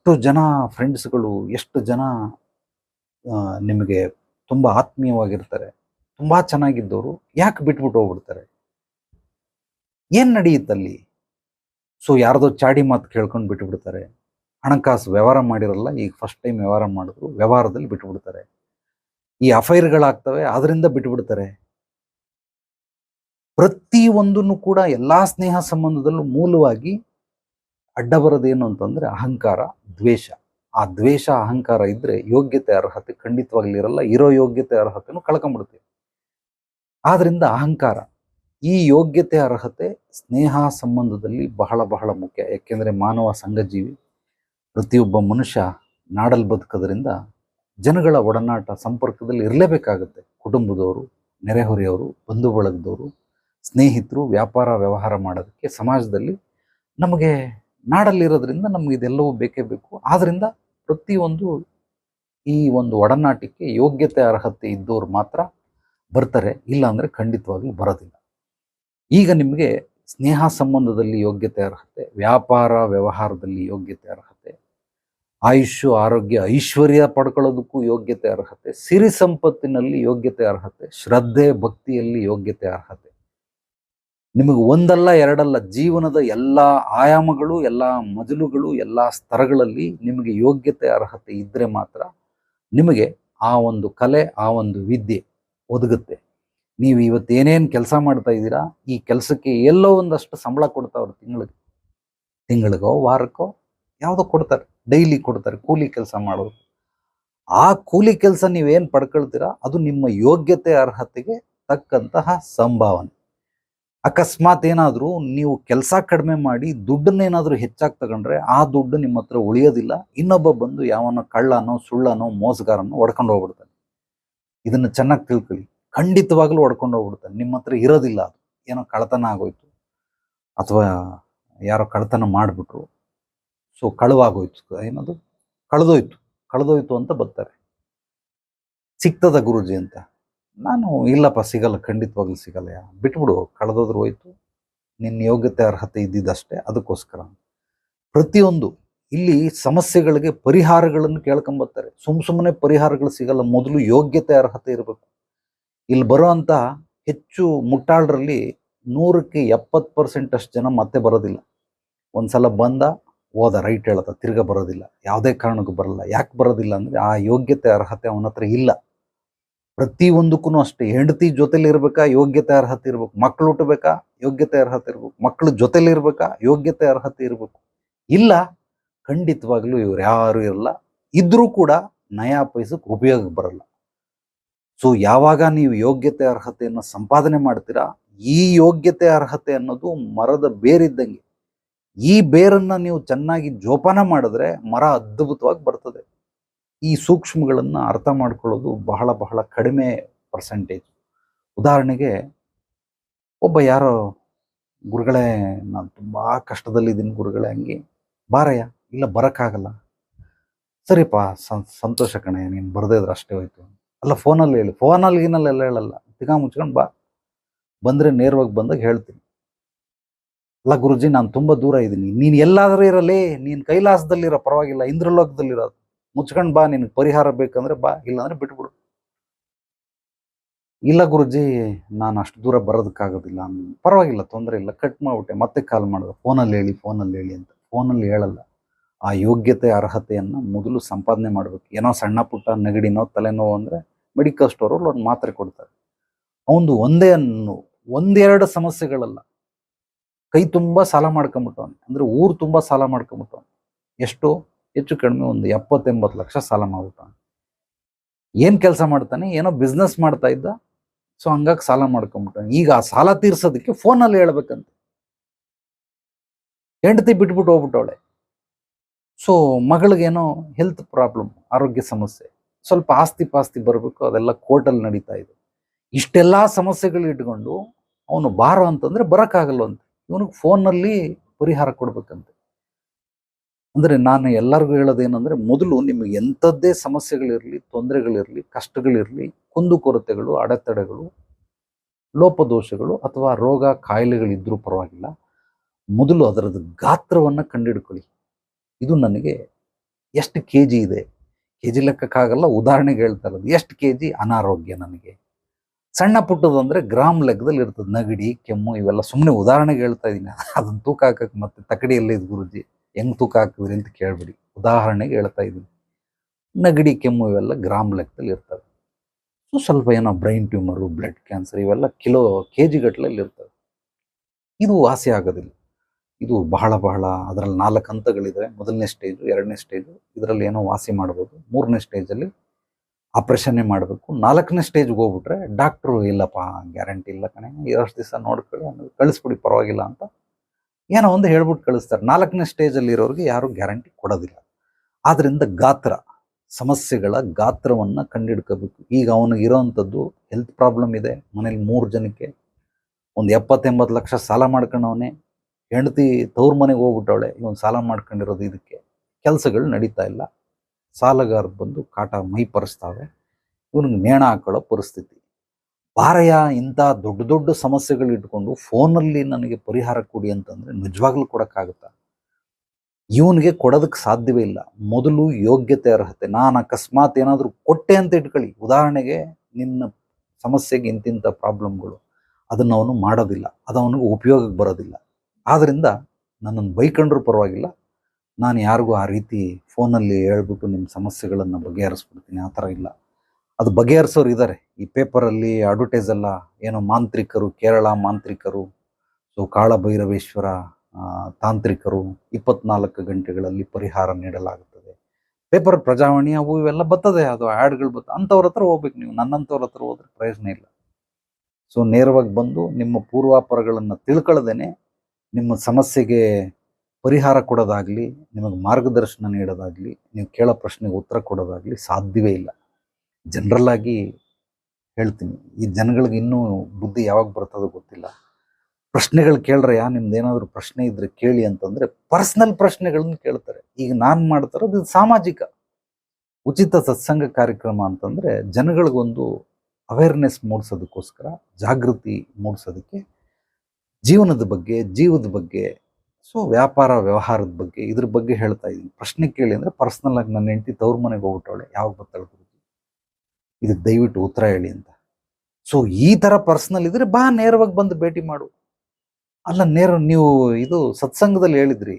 ಎಷ್ಟು ಜನ ಫ್ರೆಂಡ್ಸ್ಗಳು ಎಷ್ಟು ಜನ ನಿಮಗೆ ತುಂಬ ಆತ್ಮೀಯವಾಗಿರ್ತಾರೆ. ತುಂಬ ಚೆನ್ನಾಗಿದ್ದವರು, ಯಾಕೆ ಬಿಟ್ಬಿಟ್ಟು ಹೋಗ್ಬಿಡ್ತಾರೆ? ಏನು ನಡೆಯುತ್ತಲ್ಲಿ? ಸೊ ಯಾರ್ದೋ ಚಾಡಿ ಮಾತು ಕೇಳ್ಕೊಂಡು ಬಿಟ್ಬಿಡ್ತಾರೆ. ಹಣಕಾಸು ವ್ಯವಹಾರ ಮಾಡಿರಲ್ಲ, ಈಗ ಫಸ್ಟ್ ಟೈಮ್ ವ್ಯವಹಾರ ಮಾಡಿದ್ರು, ವ್ಯವಹಾರದಲ್ಲಿ ಬಿಟ್ಬಿಡ್ತಾರೆ. ಈ ಅಫೈರ್ಗಳಾಗ್ತವೆ ಅದರಿಂದ ಬಿಟ್ಬಿಡ್ತಾರೆ. ಪ್ರತಿ ಒಂದನ್ನು ಕೂಡ ಎಲ್ಲಾ ಸ್ನೇಹ ಸಂಬಂಧದಲ್ಲೂ ಮೂಲವಾಗಿ ಅಡ್ಡ ಬರೋದೇನು ಅಂತಂದ್ರೆ ಅಹಂಕಾರ, ದ್ವೇಷ. ಆ ದ್ವೇಷ, ಅಹಂಕಾರ ಇದ್ರೆ ಯೋಗ್ಯತೆ, ಅರ್ಹತೆ ಖಂಡಿತವಾಗ್ಲಿ ಇರಲ್ಲ. ಇರೋ ಯೋಗ್ಯತೆ, ಅರ್ಹತೆನೂ ಕಳ್ಕೊಂಡ್ಬಿಡ್ತೀವಿ ಆದ್ರಿಂದ ಅಹಂಕಾರ, ಈ ಯೋಗ್ಯತೆ, ಅರ್ಹತೆ ಸ್ನೇಹ ಸಂಬಂಧದಲ್ಲಿ ಬಹಳ ಬಹಳ ಮುಖ್ಯ. ಯಾಕೆಂದ್ರೆ ಮಾನವ ಸಂಘಜೀವಿ, ಪ್ರತಿಯೊಬ್ಬ ಮನುಷ್ಯ ನಾಡಲ್ ಬದುಕೋದ್ರಿಂದ ಜನಗಳ ಒಡನಾಟ ಸಂಪರ್ಕದಲ್ಲಿ ಇರಲೇಬೇಕಾಗುತ್ತೆ. ಕುಟುಂಬದವರು, ನೆರೆಹೊರೆಯವರು, ಬಂಧು ಬಳಗದವರು, ಸ್ನೇಹಿತರು ವ್ಯಾಪಾರ ವ್ಯವಹಾರ ಮಾಡೋದಕ್ಕೆ ಸಮಾಜದಲ್ಲಿ ನಮಗೆ ನಾಡಲ್ಲಿರೋದ್ರಿಂದ ನಮ್ಗೆ ಇದೆಲ್ಲವೂ ಬೇಕೇ ಬೇಕು. ಆದ್ದರಿಂದ ಪ್ರತಿಯೊಂದು ಈ ಒಂದು ಒಡನಾಟಕ್ಕೆ ಯೋಗ್ಯತೆ ಅರ್ಹತೆ ಇದ್ದವ್ರು ಮಾತ್ರ ಬರ್ತಾರೆ. ಇಲ್ಲ ಅಂದ್ರೆ ಖಂಡಿತವಾಗ್ಲೂ ಬರೋದಿಲ್ಲ. ಈಗ ನಿಮಗೆ ಸ್ನೇಹ ಸಂಬಂಧದಲ್ಲಿ ಯೋಗ್ಯತೆ ಅರ್ಹತೆ, ವ್ಯಾಪಾರ ವ್ಯವಹಾರದಲ್ಲಿ ಯೋಗ್ಯತೆ ಅರ್ಹತೆ, ಆಯುಷ್ಯ, ಆರೋಗ್ಯ, ಐಶ್ವರ್ಯ ಪಡ್ಕೊಳ್ಳೋದಕ್ಕೂ ಯೋಗ್ಯತೆ ಅರ್ಹತೆ, ಸಿರಿ ಸಂಪತ್ತಿನಲ್ಲಿ ಯೋಗ್ಯತೆ ಅರ್ಹತೆ, ಶ್ರದ್ಧೆ, ಭಕ್ತಿಯಲ್ಲಿ ಯೋಗ್ಯತೆ ಅರ್ಹತೆ ನಿಮಗೆ ಒಂದಲ್ಲ ಎರಡಲ್ಲ ಜೀವನದ ಎಲ್ಲ ಆಯಾಮಗಳು, ಎಲ್ಲ ಮಜಲುಗಳು, ಎಲ್ಲ ಸ್ತರಗಳಲ್ಲಿ ನಿಮಗೆ ಯೋಗ್ಯತೆ, ಅರ್ಹತೆ ಇದ್ರೆ ಮಾತ್ರ ನಿಮಗೆ ಆ ಒಂದು ಕಲೆ, ಆ ಒಂದು ವಿದ್ಯೆ ಒದಗುತ್ತೆ. ನೀವು ಇವತ್ತು ಏನೇನು ಕೆಲಸ ಮಾಡ್ತಾ ಇದ್ದೀರಾ, ಈ ಕೆಲಸಕ್ಕೆ ಎಲ್ಲೋ ಒಂದಷ್ಟು ಸಂಬಳ ಕೊಡ್ತಾವ್ರು ತಿಂಗಳಿಗೆ. ತಿಂಗಳಿಗೋ, ವಾರಕ್ಕೋ, ಯಾವುದೋ ಕೊಡ್ತಾರೆ. ಡೈಲಿ ಕೊಡ್ತಾರೆ, ಕೂಲಿ ಕೆಲಸ ಮಾಡೋದು ಆ ಕೂಲಿ ಕೆಲಸ ನೀವೇನು ಪಡ್ಕೊಳ್ತೀರಾ, ಅದು ನಿಮ್ಮ ಯೋಗ್ಯತೆ, ಅರ್ಹತೆಗೆ ತಕ್ಕಂತಹ ಸಂಭಾವನೆ. ಅಕಸ್ಮಾತ್ ಏನಾದರೂ ನೀವು ಕೆಲಸ ಕಡಿಮೆ ಮಾಡಿ ದುಡ್ಡನ್ನೇನಾದರೂ ಹೆಚ್ಚಾಗಿ ತಗೊಂಡ್ರೆ ಆ ದುಡ್ಡು ನಿಮ್ಮ ಹತ್ರ ಉಳಿಯೋದಿಲ್ಲ. ಇನ್ನೊಬ್ಬ ಬಂದು ಯಾವನೋ ಕಳ್ಳನೋ ಸುಳ್ಳನೋ ಮೋಸಗಾರನೋ ಹೊಡ್ಕೊಂಡು ಹೋಗ್ಬಿಡ್ತಾನೆ. ಇದನ್ನು ಚೆನ್ನಾಗಿ ತಿಳ್ಕೊಳ್ಳಿ. ಖಂಡಿತವಾಗ್ಲೂ ಹೊಡ್ಕೊಂಡು ಹೋಗ್ಬಿಡ್ತಾನೆ. ನಿಮ್ಮ ಹತ್ರ ಇರೋದಿಲ್ಲ ಅದು. ಏನೋ ಕಳ್ತನ ಆಗೋಯ್ತು. ಅಥವಾ ಯಾರೋ ಕಳ್ತನ ಮಾಡಿಬಿಟ್ರು. ಸೊ ಕಳುವಾಗೋಯ್ತು. ಏನದು? ಕಳೆದೋಯ್ತು. ಕಳೆದೋಯ್ತು ಅಂತ ಬರ್ತಾರೆ. ಸಿಕ್ತದ ಗುರುಜಿ ಅಂತ. ನಾನು, ಇಲ್ಲಪ್ಪ, ಸಿಗಲ್ಲ, ಖಂಡಿತವಾಗ್ಲೂ ಸಿಗಲ್ಲ ಯಾ. ಬಿಟ್ಬಿಡು, ಕಳೆದೋದ್ರು ಹೋಯ್ತು. ನಿನ್ನ ಯೋಗ್ಯತೆ, ಅರ್ಹತೆ ಇದ್ದಿದ್ದಷ್ಟೇ, ಅದಕ್ಕೋಸ್ಕರ. ಪ್ರತಿಯೊಂದು, ಇಲ್ಲಿ ಸಮಸ್ಯೆಗಳಿಗೆ ಪರಿಹಾರಗಳನ್ನು ಕೇಳ್ಕೊಂಬರ್ತಾರೆ ಸುಮ್ ಸುಮ್ಮನೆ ಪರಿಹಾರಗಳು ಸಿಗಲ್ಲ, ಮೊದಲು ಯೋಗ್ಯತೆ, ಅರ್ಹತೆ ಇರಬೇಕು. ಇಲ್ಲಿ ಬರುವಂತ ಹೆಚ್ಚು ಮುಟ್ಟಾಳರಲ್ಲಿ ನೂರಕ್ಕೆ ಎಪ್ಪತ್ತು ಪರ್ಸೆಂಟ್ ಅಷ್ಟು ಜನ ಮತ್ತೆ ಬರೋದಿಲ್ಲ. ಒಂದ್ಸಲ ಬಂದ, ಹೋದ, ರೈಟ್ ಹೇಳ್ದ, ತಿರ್ಗಾ ಬರೋದಿಲ್ಲ. ಯಾವುದೇ ಕಾರಣಕ್ಕೂ ಬರಲ್ಲ. ಯಾಕೆ ಬರೋದಿಲ್ಲ ಅಂದ್ರೆ, ಆ ಯೋಗ್ಯತೆ, ಅರ್ಹತೆ ಅವನ ಹತ್ರ ಇಲ್ಲ. ಪ್ರತಿಯೊಂದಕ್ಕೂ ಅಷ್ಟೇ. ಹೆಂಡತಿ ಜೊತೆಲಿ ಇರ್ಬೇಕಾ? ಯೋಗ್ಯತೆ ಅರ್ಹತೆ ಇರ್ಬೇಕು. ಮಕ್ಕಳು ಹುಟ್ಟಬೇಕಾ? ಯೋಗ್ಯತೆ ಅರ್ಹತೆ ಇರ್ಬೇಕು. ಮಕ್ಕಳು ಜೊತೆಲಿ ಇರ್ಬೇಕಾ? ಯೋಗ್ಯತೆ ಅರ್ಹತೆ ಇರ್ಬೇಕು. ಇಲ್ಲ, ಖಂಡಿತವಾಗ್ಲೂ ಇವ್ರು ಯಾರು ಇರಲ್ಲ. ಇದ್ರೂ ಕೂಡ ನಯಾ ಪೈಸಕ್ಕೆ ಉಪಯೋಗ ಬರಲ್ಲ. ಸೊ ಯಾವಾಗ ನೀವು ಯೋಗ್ಯತೆ ಅರ್ಹತೆಯನ್ನು ಸಂಪಾದನೆ ಮಾಡ್ತೀರಾ? ಈ ಯೋಗ್ಯತೆ ಅರ್ಹತೆ ಅನ್ನೋದು ಮರದ ಬೇರಿದ್ದಂಗೆ. ಈ ಬೇರನ್ನ ನೀವು ಚೆನ್ನಾಗಿ ಜೋಪಾನ ಮಾಡಿದ್ರೆ ಮರ ಅದ್ಭುತವಾಗಿ ಬರ್ತದೆ. ಈ ಸೂಕ್ಷ್ಮಗಳನ್ನು ಅರ್ಥ ಮಾಡ್ಕೊಳ್ಳೋದು ಬಹಳ ಬಹಳ ಕಡಿಮೆ ಪರ್ಸೆಂಟೇಜ್ ಉದಾಹರಣೆಗೆ, ಒಬ್ಬ ಯಾರೋ ಗುರುಗಳೇ, ನಾನು ತುಂಬಾ ಕಷ್ಟದಲ್ಲಿದ್ದೀನಿ ಗುರುಗಳೇ ಹಂಗೆ. ಬಾರಯ್ಯ, ಇಲ್ಲ ಬರೋಕ್ಕಾಗಲ್ಲ. ಸರಿಪ್ಪ ಸಂತೋಷ ಕಣೆ, ನೀನು ಬರದೇ ಇದ್ರೆ ಅಷ್ಟೇ ಹೋಯ್ತು. ಅಲ್ಲ, ಫೋನಲ್ಲಿ ಹೇಳಿ. ಫೋನಲ್ಲಿ ಗೀನಲ್ಲೆಲ್ಲ ಹೇಳಲ್ಲ. ತಿಗಾ ಮುಚ್ಕೊಂಡು ಬಾ. ಬಂದರೆ ನೇರವಾಗಿ ಬಂದಾಗ ಹೇಳ್ತೀನಿ. ಅಲ್ಲ ಗುರುಜಿ, ನಾನು ತುಂಬ ದೂರ ಇದ್ದೀನಿ. ನೀನು ಎಲ್ಲಾದರೂ ಇರಲಿ, ನೀನು ಕೈಲಾಸದಲ್ಲಿರೋ, ಪರವಾಗಿಲ್ಲ, ಇಂದ್ರಲೋಕದಲ್ಲಿರೋದು. ಮುಚ್ಕೊಂಡು ಬಾ, ನಿನಗೆ ಪರಿಹಾರ ಬೇಕಂದ್ರೆ ಬಾ, ಇಲ್ಲಾಂದ್ರೆ ಬಿಟ್ಬಿಡು. ಇಲ್ಲ ಗುರುಜಿ, ನಾನು ಅಷ್ಟು ದೂರ ಬರೋದಕ್ಕಾಗೋದಿಲ್ಲ. ಪರವಾಗಿಲ್ಲ, ತೊಂದರೆ ಇಲ್ಲ. ಕಟ್ ಮಾಡ್ಬಿಟ್ಟೆ. ಮತ್ತೆ ಕಾಲ್ ಮಾಡಿದೆ. ಫೋನಲ್ಲಿ ಹೇಳಿ ಫೋನಲ್ಲಿ ಹೇಳಿ ಅಂತ. ಫೋನಲ್ಲಿ ಹೇಳಲ್ಲ. ಆ ಯೋಗ್ಯತೆ, ಅರ್ಹತೆಯನ್ನು ಮೊದಲು ಸಂಪಾದನೆ ಮಾಡಬೇಕು. ಏನೋ ಸಣ್ಣ ಪುಟ್ಟ ನೆಗಡಿನೋ ತಲೆನೋವು ಅಂದರೆ ಮೆಡಿಕಲ್ ಸ್ಟೋರಲ್ಲಿ ಒಂದು ಮಾತ್ರೆ ಕೊಡ್ತಾರೆ. ಅವನು ಒಂದೇ ಒಂದೆರಡು ಸಮಸ್ಯೆಗಳಲ್ಲ. ಕೈ ತುಂಬ ಸಾಲ ಮಾಡ್ಕೊಂಬಿಟ್ಟವನು. ಅಂದರೆ ಊರು ತುಂಬ ಸಾಲ ಮಾಡ್ಕೊಂಬಿಟ್ಟವನು. ಎಷ್ಟು ಹೆಚ್ಚು ಕಡಿಮೆ ಒಂದು ಎಪ್ಪತ್ತೆಂಬತ್ತು ಲಕ್ಷ ಸಾಲ ಮಾಡ್ಬಿಟ್ಟಾನೆ ಏನು ಕೆಲಸ ಮಾಡ್ತಾನೆ? ಏನೋ ಬಿಸ್ನೆಸ್ ಮಾಡ್ತಾ ಇದ್ದ. ಸೊ ಹಂಗಾಗಿ ಸಾಲ ಮಾಡ್ಕೊಂಬಿಟ್ಟಾನೆ ಈಗ ಆ ಸಾಲ ತೀರ್ಸೋದಕ್ಕೆ ಫೋನಲ್ಲಿ ಹೇಳ್ಬೇಕಂತ. ಹೆಂಡತಿ ಬಿಟ್ಬಿಟ್ಟು ಹೋಗ್ಬಿಟ್ಟವಳೆ. ಸೊ ಮಗಳಿಗೇನೋ ಹೆಲ್ತ್ ಪ್ರಾಬ್ಲಮ್ ಆರೋಗ್ಯ ಸಮಸ್ಯೆ. ಸ್ವಲ್ಪ ಆಸ್ತಿ ಪಾಸ್ತಿ ಬರಬೇಕು, ಅದೆಲ್ಲ ಕೋರ್ಟಲ್ಲಿ ನಡೀತಾ ಇದೆ. ಇಷ್ಟೆಲ್ಲ ಸಮಸ್ಯೆಗಳು ಇಟ್ಕೊಂಡು ಅವನು ಬಾರೋ ಅಂತಂದ್ರೆ ಬರೋಕ್ಕಾಗಲ್ಲ ಅಂತ ಇವನಿಗೆ ಫೋನಲ್ಲಿ ಪರಿಹಾರ ಕೊಡ್ಬೇಕಂತೆ. ಅಂದ್ರೆ ನಾನು ಎಲ್ಲರಿಗೂ ಹೇಳೋದೇನೆಂದರೆ ಮೊದಲು ನಿಮಗೆ ಎಂಥದ್ದೇ ಸಮಸ್ಯೆಗಳಿರಲಿ, ತೊಂದರೆಗಳಿರಲಿ, ಕಷ್ಟಗಳಿರಲಿ ಕುಂದುಕೊರತೆಗಳು ಅಡೆತಡೆಗಳು, ಲೋಪದೋಷಗಳು ಅಥವಾ ರೋಗ ಕಾಯಿಲೆಗಳಿದ್ದರೂ ಪರವಾಗಿಲ್ಲ. ಮೊದಲು ಅದರದ್ದು ಗಾತ್ರವನ್ನು ಕಂಡಿಡ್ಕೊಳ್ಳಿ ಇದು ನನಗೆ ಎಷ್ಟು ಕೆ ಜಿ ಇದೆ? ಕೆ ಜಿ ಲೆಕ್ಕಕ್ಕಾಗಲ್ಲ, ಉದಾಹರಣೆಗೆ ಹೇಳ್ತಾ ಇರೋದು, ಎಷ್ಟು ಕೆ ಜಿ ಅನಾರೋಗ್ಯ ನನಗೆ? ಸಣ್ಣ ಪುಟ್ಟದು ಅಂದ್ರೆ ಗ್ರಾಮ್ ಲೆಕ್ಕದಲ್ಲಿ ಇರ್ತದೆ, ನಗಡಿ, ಕೆಮ್ಮು ಇವೆಲ್ಲ ಸುಮ್ಮನೆ ಉದಾಹರಣೆಗೆ ಹೇಳ್ತಾ ಇದ್ದೀನಿ. ಅದನ್ನು ತೂಕ ಹಾಕಕ್ಕೆ ಮತ್ತೆ ತಕಡಿಯಲ್ಲೇ ಇದು ಗುರುಜಿ. ಹೆಂಗ್ ತೂಕ ಹಾಕಿದ್ರಿ ಅಂತ ಕೇಳ್ಬಿಡಿ. ಉದಾಹರಣೆಗೆ ಹೇಳ್ತಾ ಇದ್ದೀನಿ. ನೆಗಡಿ, ಕೆಮ್ಮು ಇವೆಲ್ಲ ಗ್ರಾಮ್ ಲೆಕ್ಕದಲ್ಲಿ ಇರ್ತವೆ. ಸೊ, ಸ್ವಲ್ಪ ಏನೋ ಬ್ರೈನ್ ಟ್ಯೂಮರು, ಬ್ಲಡ್ ಕ್ಯಾನ್ಸರ್ ಇವೆಲ್ಲ ಕಿಲೋ ಕೆ ಜಿ ಇರ್ತವೆ. ಇದು ವಾಸಿ ಆಗೋದಿಲ್ಲ. ಇದು ಬಹಳ ಬಹಳ ಅದರಲ್ಲಿ ನಾಲ್ಕು ಹಂತಗಳಿದೆ ಮೊದಲನೇ ಸ್ಟೇಜು, ಎರಡನೇ ಸ್ಟೇಜು, ಇದರಲ್ಲಿ ಏನೋ ವಾಸಿ ಮಾಡ್ಬೋದು. ಮೂರನೇ ಸ್ಟೇಜಲ್ಲಿ ಆಪ್ರೇಷನ್ನೇ ಮಾಡಬೇಕು. ನಾಲ್ಕನೇ ಸ್ಟೇಜ್ಗೆ ಹೋಗ್ಬಿಟ್ರೆ ಡಾಕ್ಟ್ರು, ಇಲ್ಲಪ್ಪ, ಗ್ಯಾರಂಟಿ ಇಲ್ಲ ಕಣೆ ಎರಡು ದಿವಸ ನೋಡ್ಕೊಳ್ಳಿ, ಕಳಿಸ್ಬಿಡಿ, ಪರವಾಗಿಲ್ಲ ಅಂತ ಏನೋ ಒಂದು ಹೇಳ್ಬಿಟ್ಟು ಕಳಿಸ್ತಾರೆ. ನಾಲ್ಕನೇ ಸ್ಟೇಜಲ್ಲಿ ಇರೋರಿಗೆ ಯಾರು ಗ್ಯಾರಂಟಿ ಕೊಡೋದಿಲ್ಲ. ಆದ್ದರಿಂದ ಗಾತ್ರ, ಸಮಸ್ಯೆಗಳ ಗಾತ್ರವನ್ನು ಕಂಡಿಡ್ಕೋಬೇಕು. ಈಗ ಅವನಿಗೆ ಇರೋವಂಥದ್ದು ಹೆಲ್ತ್ ಪ್ರಾಬ್ಲಮ್ ಇದೆ. ಮನೇಲಿ ಮೂರು ಜನಕ್ಕೆ ಒಂದು ಎಪ್ಪತ್ತೆಂಬತ್ತು ಲಕ್ಷ ಸಾಲ ಮಾಡ್ಕೊಂಡವನೇ, ಹೆಂಡತಿ ತವ್ರ ಮನೆಗೆ ಹೋಗ್ಬಿಟ್ಟವಳೆ, ಇವನು ಸಾಲ ಮಾಡ್ಕೊಂಡಿರೋದು ಇದಕ್ಕೆ. ಕೆಲಸಗಳು ನಡೀತಾ ಇಲ್ಲ. ಸಾಲಗಾರ ಬಂದು ಕಾಟ ಮೈ ಪರಿಸ್ತಾವೆ ಇವನಿಗೆ ನೇಣ ಹಾಕೊಳ್ಳೋ ಪರಿಸ್ಥಿತಿ. ಬಾರಯ್ಯ ಇಂಥ ದೊಡ್ಡ ದೊಡ್ಡ ಸಮಸ್ಯೆಗಳು ಇಟ್ಕೊಂಡು ಫೋನಲ್ಲಿ ನನಗೆ ಪರಿಹಾರ ಕೊಡಿ ಅಂತಂದ್ರೆ ನಿಜವಾಗ್ಲೂ ಕೊಡೋಕ್ಕಾಗುತ್ತಾ? ಇವನಿಗೆ ಕೊಡೋದಕ್ಕೆ ಸಾಧ್ಯವೇ ಇಲ್ಲ. ಮೊದಲು ಯೋಗ್ಯತೆ ಅರ್ಹತೆ. ನಾನು ಅಕಸ್ಮಾತ್ ಏನಾದರೂ ಕೊಟ್ಟೆ ಅಂತ ಇಟ್ಕೊಳ್ಳಿ. ಉದಾಹರಣೆಗೆ ನಿನ್ನ ಸಮಸ್ಯೆಗೆ ಇಂತಿಂಥ ಪ್ರಾಬ್ಲಮ್ಗಳು. ಅದನ್ನು ಅವನು ಮಾಡೋದಿಲ್ಲ. ಅದು ಅವನಿಗೆ ಉಪಯೋಗಕ್ಕೆ ಬರೋದಿಲ್ಲ. ಆದ್ದರಿಂದ ನನ್ನನ್ನು ಬೈಕೊಂಡ್ರೂ ಪರವಾಗಿಲ್ಲ. ನಾನು ಯಾರಿಗೂ ಆ ರೀತಿ ಫೋನಲ್ಲಿ ಹೇಳ್ಬಿಟ್ಟು ನಿಮ್ಮ ಸಮಸ್ಯೆಗಳನ್ನು ಬಗೆಹರಿಸ್ಬಿಡ್ತೀನಿ. ಆ ಥರ ಇಲ್ಲ. ಅದು ಬಗೆಹರಿಸೋರು ಇದ್ದಾರೆ ಈ ಪೇಪರಲ್ಲಿ ಅಡ್ವರ್ಟೈಸ್ ಎಲ್ಲ ಏನೋ ಮಾಂತ್ರಿಕರು, ಕೇರಳ ಮಾಂತ್ರಿಕರು ಸೊ ಕಾಳಭೈರವೇಶ್ವರ ತಾಂತ್ರಿಕರು ಇಪ್ಪತ್ನಾಲ್ಕು ಗಂಟೆಗಳಲ್ಲಿ ಪರಿಹಾರ ನೀಡಲಾಗುತ್ತದೆ. ಪೇಪರ್ ಪ್ರಜಾವಾಣಿ ಅವು ಇವೆಲ್ಲ ಬರ್ತದೆ. ಅದು ಆ್ಯಡ್ಗಳು ಬರ್ತದೆ ಅಂಥವ್ರ ಹತ್ರ ಹೋಗ್ಬೇಕು ನೀವು. ನನ್ನಂಥವ್ರ ಹತ್ರ ಹೋದ್ರೆ ಪ್ರಯೋಜನ ಇಲ್ಲ. ಸೊ ನೇರವಾಗಿ ಬಂದು ನಿಮ್ಮ ಪೂರ್ವಾಪರಗಳನ್ನು ತಿಳ್ಕೊಳ್ಳದೇನೆ ನಿಮ್ಮ ಸಮಸ್ಯೆಗೆ ಪರಿಹಾರ ಕೊಡೋದಾಗ್ಲಿ, ನಿಮಗೆ ಮಾರ್ಗದರ್ಶನ ನೀಡೋದಾಗ್ಲಿ, ನೀವು ಕೇಳೋ ಪ್ರಶ್ನೆಗೆ ಉತ್ತರ ಕೊಡೋದಾಗ್ಲಿ ಸಾಧ್ಯವೇ ಇಲ್ಲ. ಜನರಲ್ ಆಗಿ ಹೇಳ್ತೀನಿ. ಈ ಜನಗಳಿಗೆ ಇನ್ನೂ ಬುದ್ಧಿ ಯಾವಾಗ ಬರ್ತದೋ ಗೊತ್ತಿಲ್ಲ. ಪ್ರಶ್ನೆಗಳು ಕೇಳ್ರಯ್ಯ ನಿಮ್ದು ಏನಾದರೂ ಪ್ರಶ್ನೆ ಇದ್ರೆ ಕೇಳಿ ಅಂತಂದ್ರೆ ಪರ್ಸನಲ್ ಪ್ರಶ್ನೆಗಳನ್ನ ಕೇಳ್ತಾರೆ. ಈಗ ನಾನು ಮಾಡ್ತಾ ಇರೋದು ಇದು ಸಾಮಾಜಿಕ, ಉಚಿತ ಸತ್ಸಂಗ ಕಾರ್ಯಕ್ರಮ ಅಂತಂದ್ರೆ ಜನಗಳಿಗೊಂದು ಅವೇರ್ನೆಸ್ ಮೂಡಿಸೋದಕ್ಕೋಸ್ಕರ, ಜಾಗೃತಿ ಮೂಡಿಸೋದಕ್ಕೆ, ಜೀವನದ ಬಗ್ಗೆ, ಜೀವದ ಬಗ್ಗೆ, ಸೊ, ವ್ಯಾಪಾರ, ವ್ಯವಹಾರದ ಬಗ್ಗೆ ಇದ್ರ ಬಗ್ಗೆ ಹೇಳ್ತಾ ಇದ್ದೀನಿ. ಪ್ರಶ್ನೆ ಕೇಳಿ ಅಂದ್ರೆ ಪರ್ಸನಲ್ ಆಗಿ ನನ್ನ ಹೆಂಡತಿ ತವ್ರ ಮನೆಗೆ ಹೋಗ್ಬಿಟ್ಟವಳೆ, ಯಾವಾಗ ಬರ್ತಾಳೆ ಇದಕ್ಕೆ ದಯವಿಟ್ಟು ಉತ್ತರ ಹೇಳಿ ಅಂತ. ಸೊ ಈ ತರ ಪರ್ಸನಲ್ ಇದ್ರೆ ಬಾ ನೇರವಾಗಿ ಬಂದು ಭೇಟಿ ಮಾಡು. ಅಲ್ಲ, ನೇರ ನೀವು ಇದು ಸತ್ಸಂಗದಲ್ಲಿ ಹೇಳಿದ್ರಿ.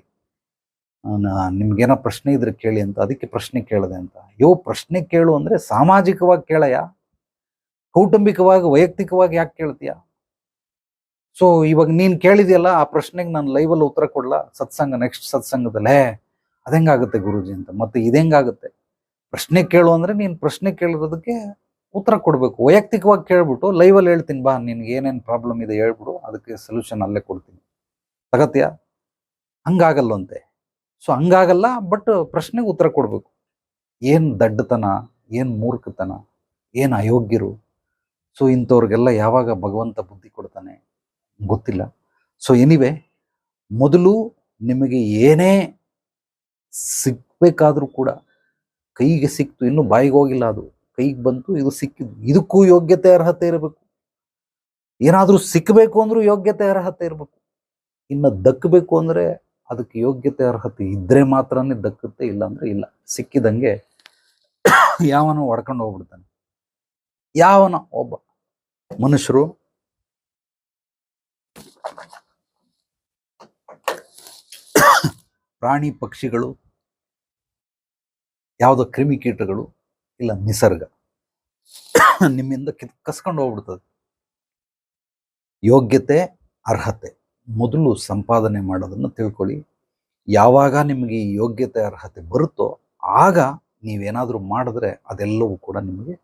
ನಿಮ್ಗೇನೋ ಪ್ರಶ್ನೆ ಇದ್ರೆ ಕೇಳಿ ಅಂತ, ಅದಕ್ಕೆ ಪ್ರಶ್ನೆ ಕೇಳಿದೆ ಅಂತ. ಯೋ, ಪ್ರಶ್ನೆ ಕೇಳು ಅಂದ್ರೆ ಸಾಮಾಜಿಕವಾಗಿ ಕೇಳಯ್ಯ? ಕೌಟುಂಬಿಕವಾಗಿ, ವೈಯಕ್ತಿಕವಾಗಿ ಯಾಕೆ ಕೇಳ್ತೀಯ? ಸೊ ಇವಾಗ ನೀನ್ ಕೇಳಿದ್ಯಲ್ಲ, ಆ ಪ್ರಶ್ನೆಗೆ ನಾನು ಲೈವಲ್ಲಿ ಉತ್ತರ ಕೊಡ್ಲಾ? ಸತ್ಸಂಗ ನೆಕ್ಸ್ಟ್ ಸತ್ಸಂಗದಲ್ಲೇ? ಅದೆಂಗಾಗುತ್ತೆ ಗುರುಜಿ ಅಂತ. ಮತ್ತೆ ಇದೆಂಗಾಗುತ್ತೆ ಪ್ರಶ್ನೆ ಕೇಳು ಅಂದ್ರೆ ನೀನು ಪ್ರಶ್ನೆ ಕೇಳಿರೋದಕ್ಕೆ ಉತ್ತರ ಕೊಡಬೇಕು. ವೈಯಕ್ತಿಕವಾಗಿ ಕೇಳ್ಬಿಟ್ಟು ಲೈವಲ್ಲಿ ಹೇಳ್ತೀನಿ, ಬಾ, ನಿನ್ಗೆ ಏನೇನು ಪ್ರಾಬ್ಲಮ್ ಇದೆ ಹೇಳ್ಬಿಡು, ಅದಕ್ಕೆ ಸೊಲ್ಯೂಷನ್ ಅಲ್ಲೇ ಕೊಡ್ತೀನಿ. ತಗತ್ಯಾ ಹಂಗಾಗಲ್ಲಂತೆ. ಸೊ ಹಂಗಾಗಲ್ಲ ಬಟ್ ಪ್ರಶ್ನೆಗೆ ಉತ್ತರ ಕೊಡಬೇಕು. ಏನು ದಡ್ಡತನ, ಏನು ಮೂರ್ಖತನ, ಏನು ಅಯೋಗ್ಯರು? ಸೊ ಇಂಥವ್ರಿಗೆಲ್ಲ ಯಾವಾಗ ಭಗವಂತ ಬುದ್ಧಿ ಕೊಡ್ತಾನೆ? ಗೊತ್ತಿಲ್ಲ. ಸೊ ಎನಿವೆ ಮೊದಲು ನಿಮಗೆ ಏನೇ ಸಿಗ್ಬೇಕಾದ್ರೂ ಕೂಡ ಕೈಗೆ ಸಿಕ್ತು, ಇನ್ನು ಬಾಯಿಗೆ ಹೋಗಿಲ್ಲ ಅದು. ಕೈಗೆ ಬಂತು, ಇದು ಸಿಕ್ಕಿದ್ದು. ಇದಕ್ಕೂ ಯೋಗ್ಯತೆ, ಅರ್ಹತೆ ಇರಬೇಕು. ಏನಾದರೂ ಸಿಕ್ಕಬೇಕು ಅಂದ್ರೂ ಯೋಗ್ಯತೆ, ಅರ್ಹತೆ ಇರಬೇಕು. ಇನ್ನು ದಕ್ಕಬೇಕು ಅಂದರೆ ಅದಕ್ಕೆ ಯೋಗ್ಯತೆ, ಅರ್ಹತೆ ಇದ್ದರೆ ಮಾತ್ರನೇ ದಕ್ಕುತ್ತೆ ಇಲ್ಲ ಅಂದ್ರೆ ಇಲ್ಲ. ಸಿಕ್ಕಿದಂಗೆ ಯಾವನೋ ಹೊಡ್ಕೊಂಡು ಹೋಗ್ಬಿಡ್ತಾನೆ. ಯಾವನ ಒಬ್ಬ ಮನುಷ್ಯರು ಪ್ರಾಣಿ ಪಕ್ಷಿಗಳು ಯಾವುದೋ ಕ್ರಿಮಿಕೀಟಗಳು ಇಲ್ಲ ನಿಸರ್ಗ ನಿಮ್ಮಿಂದ ಕಿತ್, ಕಸ್ಕೊಂಡು ಹೋಗ್ಬಿಡ್ತದೆ. ಯೋಗ್ಯತೆ, ಅರ್ಹತೆ. ಮೊದಲು ಸಂಪಾದನೆ ಮಾಡೋದನ್ನು ತಿಳ್ಕೊಳ್ಳಿ. ಯಾವಾಗ ನಿಮಗೆ ಈ ಯೋಗ್ಯತೆ, ಅರ್ಹತೆ ಬರುತ್ತೋ ಆಗ ನೀವೇನಾದರೂ ಮಾಡಿದ್ರೆ ಅದೆಲ್ಲವೂ ಕೂಡ ನಿಮಗೆ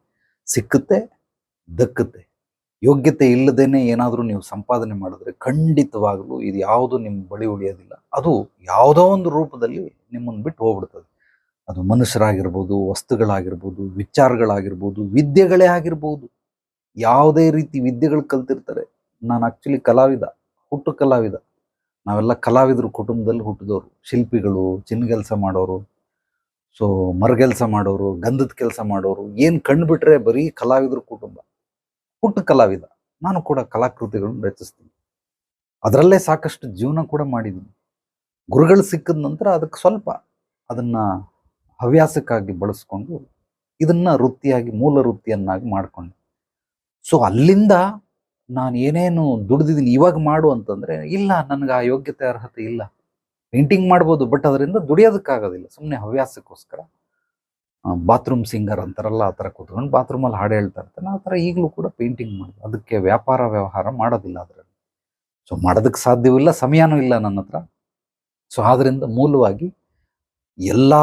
ಸಿಕ್ಕುತ್ತೆ, ದಕ್ಕುತ್ತೆ. ಯೋಗ್ಯತೆ ಇಲ್ಲದೇನೆ ಏನಾದರೂ ನೀವು ಸಂಪಾದನೆ ಮಾಡಿದ್ರೆ ಖಂಡಿತವಾಗಲೂ ಇದು ಯಾವುದು ನಿಮ್ಮ ಬಳಿ ಉಳಿಯೋದಿಲ್ಲ. ಅದು ಯಾವುದೋ ಒಂದು ರೂಪದಲ್ಲಿ ನಿಮ್ಮನ್ನು ಬಿಟ್ಟು ಹೋಗ್ಬಿಡ್ತದೆ. ಅದು ಮನುಷ್ಯರಾಗಿರ್ಬೋದು, ವಸ್ತುಗಳಾಗಿರ್ಬೋದು, ವಿಚಾರಗಳಾಗಿರ್ಬೋದು, ವಿದ್ಯೆಗಳೇ ಆಗಿರ್ಬೋದು. ಯಾವುದೇ ರೀತಿ ವಿದ್ಯೆಗಳು ಕಲ್ತಿರ್ತಾರೆ. ನಾನು ಆಕ್ಚುಲಿ ಕಲಾವಿದ, ಹುಟ್ಟು ಕಲಾವಿದ. ನಾವೆಲ್ಲ ಕಲಾವಿದರು ಕುಟುಂಬದಲ್ಲಿ ಹುಟ್ಟಿದವರು. ಶಿಲ್ಪಿಗಳು ಚಿನ್ನ ಕೆಲಸ ಮಾಡೋರು, ಸೊ ಮರಗೆಲ್ಸ ಮಾಡೋರು, ಗಂಧದ ಕೆಲಸ ಮಾಡೋರು, ಏನು ಕಂಡುಬಿಟ್ರೆ ಬರೀ ಕಲಾವಿದರು ಕುಟುಂಬ. ಹುಟ್ಟು ಕಲಾವಿದ. ನಾನು ಕೂಡ ಕಲಾಕೃತಿಗಳನ್ನು ರಚಿಸ್ತೀನಿ. ಅದರಲ್ಲೇ ಸಾಕಷ್ಟು ಜೀವನ ಕೂಡ ಮಾಡಿದ್ದೀನಿ. ಗುರುಗಳು ಸಿಕ್ಕಿದ ನಂತರ ಅದಕ್ಕೆ ಸ್ವಲ್ಪ ಅದನ್ನ ಹವ್ಯಾಸಕ್ಕಾಗಿ ಬಳಸ್ಕೊಂಡು ಇದನ್ನ ವೃತ್ತಿಯಾಗಿ, ಮೂಲ ವೃತ್ತಿಯನ್ನಾಗಿ ಮಾಡ್ಕೊಂಡೆ. ಸೊ ಅಲ್ಲಿಂದ ನಾನು ಏನೇನು ದುಡ್ದಿದ್ದೀನಿ, ಇವಾಗ ಮಾಡು ಅಂತಂದ್ರೆ, ಇಲ್ಲ, ನನಗೆ ಆ ಯೋಗ್ಯತೆ, ಅರ್ಹತೆ ಇಲ್ಲ. ಪೇಂಟಿಂಗ್ ಮಾಡ್ಬೋದು ಬಟ್ ಅದರಿಂದ ದುಡಿಯೋದಕ್ಕಾಗೋದಿಲ್ಲ. ಸುಮ್ಮನೆ ಹವ್ಯಾಸಕ್ಕೋಸ್ಕರ ಬಾತ್ರೂಮ್ ಸಿಂಗರ್ ಅಂತಾರಲ್ಲ, ಆ ಥರ ಕೂತ್ಕೊಂಡು ಬಾತ್ರೂಮಲ್ಲಿ ಹಾಡು ಹೇಳ್ತಾ ಇರ್ತಾನೆ. ಆ ಥರ ಈಗಲೂ ಕೂಡ ಪೇಂಟಿಂಗ್ ಮಾಡೋದು ಅದಕ್ಕೆ ವ್ಯಾಪಾರ ವ್ಯವಹಾರ ಮಾಡೋದಿಲ್ಲ ಅದರಲ್ಲಿ. ಸೊ ಮಾಡೋದಕ್ಕೆ ಸಾಧ್ಯವಿಲ್ಲ, ಸಮಯನೂ ಇಲ್ಲ ನನ್ನ ಹತ್ರ. ಸೊ ಆದ್ದರಿಂದ ಮೂಲವಾಗಿ ಎಲ್ಲ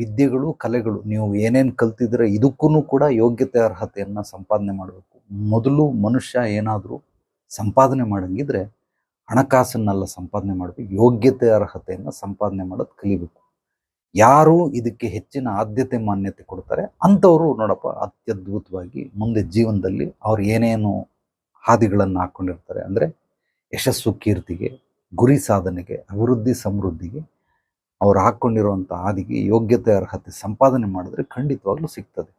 ವಿದ್ಯೆಗಳು, ಕಲೆಗಳು ನೀವು ಏನೇನು ಕಲ್ತಿದ್ರೆ ಇದಕ್ಕೂ ಕೂಡ ಯೋಗ್ಯತೆ, ಅರ್ಹತೆಯನ್ನು ಸಂಪಾದನೆ ಮಾಡಬೇಕು. ಮೊದಲು ಮನುಷ್ಯ ಏನಾದರೂ ಸಂಪಾದನೆ ಮಾಡಂಗಿದ್ರೆ ಹಣಕಾಸನ್ನೆಲ್ಲ ಸಂಪಾದನೆ ಮಾಡಬೇಕು, ಯೋಗ್ಯತೆ, ಅರ್ಹತೆಯನ್ನು ಸಂಪಾದನೆ ಮಾಡೋದು ಕಲಿಬೇಕು. ಯಾರು ಇದಕ್ಕೆ ಹೆಚ್ಚಿನ ಆದ್ಯತೆ, ಮಾನ್ಯತೆ ಕೊಡ್ತಾರೆ ಅಂಥವರು ನೋಡಪ್ಪ ಅತ್ಯದ್ಭುತವಾಗಿ ಮುಂದೆ ಜೀವನದಲ್ಲಿ ಅವ್ರು ಏನೇನು ಹಾದಿಗಳನ್ನು ಹಾಕ್ಕೊಂಡಿರ್ತಾರೆ ಅಂದರೆ ಯಶಸ್ಸು, ಕೀರ್ತಿಗೆ, ಗುರಿ ಸಾಧನೆಗೆ, ಅಭಿವೃದ್ಧಿ, ಸಮೃದ್ಧಿಗೆ ಅವ್ರು ಹಾಕ್ಕೊಂಡಿರುವಂಥ ಆದಿಗೆ ಯೋಗ್ಯತೆ ಅರ್ಹತೆ ಸಂಪಾದನೆ ಮಾಡಿದ್ರೆ ಖಂಡಿತವಾಗ್ಲೂ ಸಿಗ್ತದೆ.